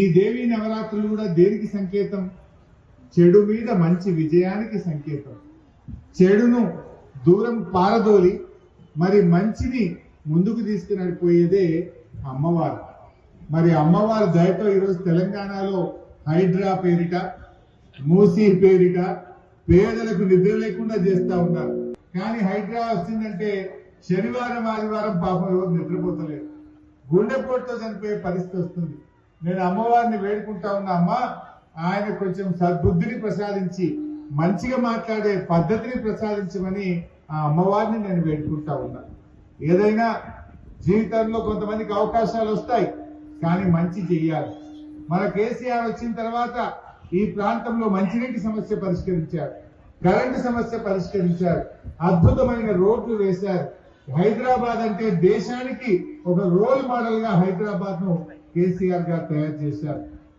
ఈ దేవీ నవరాత్రులు కూడా దేనికి సంకేతం? చెడు మీద మంచి విజయానికి సంకేతం. చెడును దూరం పారదోలి మరి మంచిని ముందుకు తీసుకునడిపోయేదే అమ్మవారు. మరి అమ్మవారి దయతో ఈరోజు తెలంగాణలో హైడ్రా పేరిట మూసీ పేరిట పేదలకు నిద్ర లేకుండా చేస్తా ఉన్నారు. కానీ హైడ్రా వచ్చిందంటే శనివారం ఆదివారం పాపం ఎవరు నిద్రపోతలేరు గుండెపోటుతో చనిపోయే పరిస్థితి వస్తుంది. నేను అమ్మవారిని వేడుకుంటా ఉన్నా అమ్మ ఆయన కొంచెం సద్బుద్ధిని ప్రసాదించి మంచిగా మాట్లాడే పద్ధతిని ప్రసాదించమని ఆ అమ్మవారిని నేను వేడుకుంటా ఉన్నా. ఏదైనా జీవితంలో కొంతమందికి అవకాశాలు వస్తాయి కానీ మంచి చెయ్యాలి. మన కేసీఆర్ వచ్చిన తర్వాత ఈ ప్రాంతంలో మంచినీటి సమస్య పరిష్కరించారు కరెంటు సమస్య పరిష్కరించారు అద్భుతమైన రోడ్లు వేశారు. హైదరాబాద్ అంటే దేశానికి ఒక రోల్ మోడల్గా హైదరాబాద్ను కేసీఆర్ గారు తయారు చేశారు.